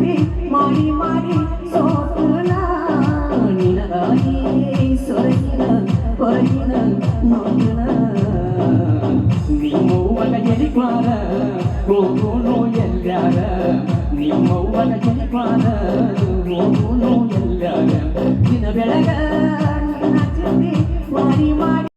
ಚಿಂತೆ ಮಾಡಿ ಮಾಡಿ ಸೋತುನ ನಿನಗಾಗಿ ಸೊರಗಿನ ಹೊರಗಿನ ನೋಡಿನ ನಿಮ್ಮವ್ವನ ಎಲಿಕ್ವಾರ ಹೋಗೋನು ಎಲ್ಲಾರ ನಿಮ್ಮವ್ವನ ಎಲಿಕ್ವಾರ ಹೋಗೋನು ಎಲ್ಲಾರ ದಿನ ಬೆಳಗ ನಿನ್ನ ಚಿಂತೆ ಮಾಡಿ ಮಾಡಿ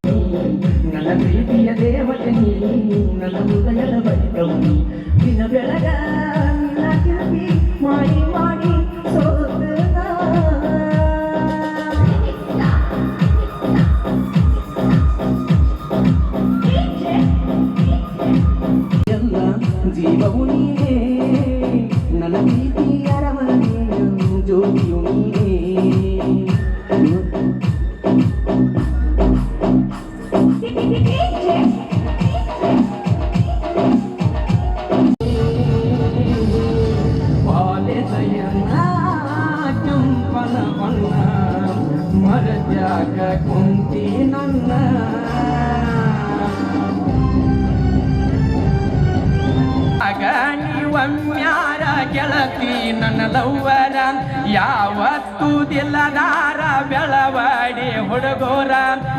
ಯಾವತ್ತು ದಿಲ್ಲದಾರ ಬೆಳವಡಿ ಹುಡುಗೋರ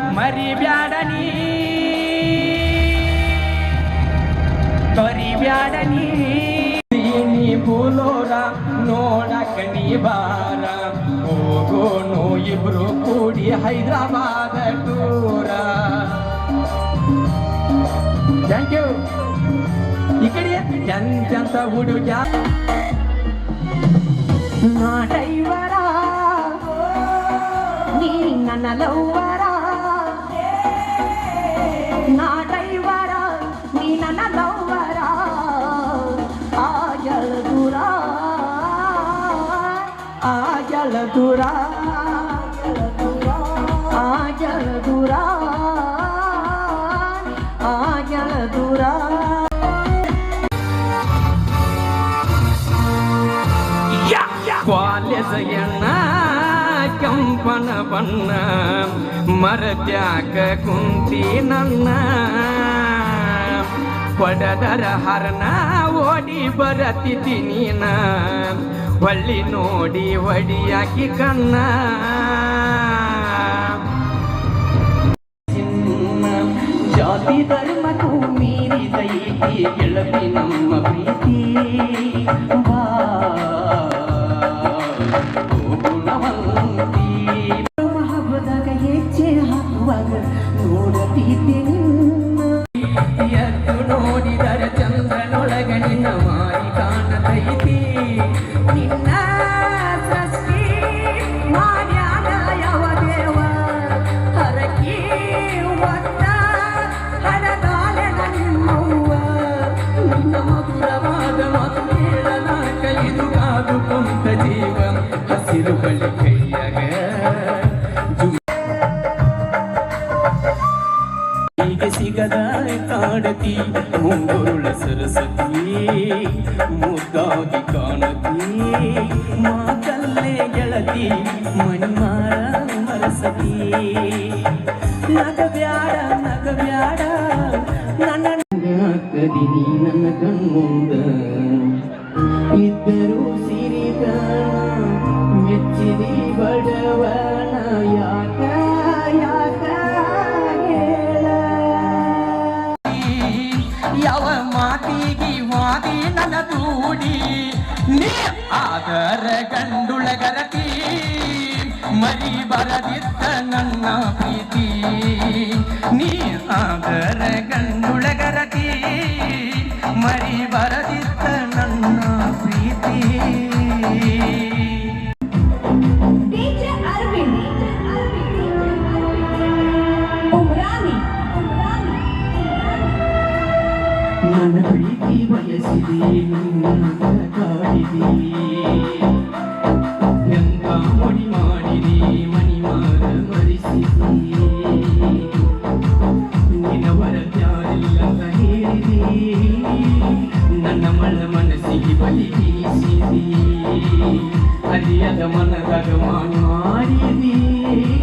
ಮರಿಬ್ಯಾಡ ನೀ. ತೊರಿಬ್ಯಾಡ ನೀ. ಭೂಲೋರ ನೋಡಕ ನೀ ಬಾರ. ಹೋಗೋನು ಇಬ್ರು ಕೂಡಿ ಹೈದರಾಬಾದ ಟೂರ. ಥ್ಯಾಂಕ್ ಯು ಈ ಕಡೆ ಎಂತೆಂತ ಹುಡುಗ. ఆ జల దూరా ఆ జల దూరా ಕಾಲೇಜ ಎಣ್ಣ ಕೆಂಪನ ಬಣ್ಣ ಮರತ್ಯಾಕ ಕುಂತಿ ನನ್ನ. ಹೊಡೆದರ ಹರನ ಓಡಿ ಬರತಿದ್ದಿ ನೀನ. ಹೊಳ್ಳಿ ನೋಡಿ ಒಡಿಯಾಕಿ ಕಣ್ಣ. ಜಾತಿ, ಧರ್ಮಕ್ಕೂ ಮೀರಿದೈತಿ ಗೆಳತಿ ನಮ್ಮ ಪ್ರೀತಿ. ಜುಮ್ ಸಿಗದ ಕಾಣತಿ ಮುಂಗುರುಳ ಸರಸ್ವತಿ ಮುದ್ದಾಗಿ ಕಾಣತಿ. ಮಾತಲ್ಲೇ ಗೆಳತಿ ಮಣಿಮಾರ ಮರಸತಿ. ನಗಬ್ಯಾಡ ನಗಬ್ಯಾಡ ನನ್ನ ಕದಿನಿ ನನ್ನ ಕಣ್ಮುಂದ ಆದರ ಗಂಡುಳಗರತಿ ಮರಿ ಬರದಿದ್ದ ನನ್ನ ಪ್ರೀತಿ ನೀ ಆದರ ಗಂಡುಳಗರತಿ ಮರಿ ಬರದಿದ್ದ ನನ್ನ ಪ್ರೀತಿ DJ Arvind. Umrani. ನನ್ನ ಪ್ರೀತಿ ಬಯಸಿದೆ ನನ್ನ ಮಳ ಮನಸ್ಸಿಗೆ ಬಲಿ ಬೀಸಿದಿ. ಅರಿಯದ ಮನದಾಗ ಮಾಡು ಮಾಡಿದಿ.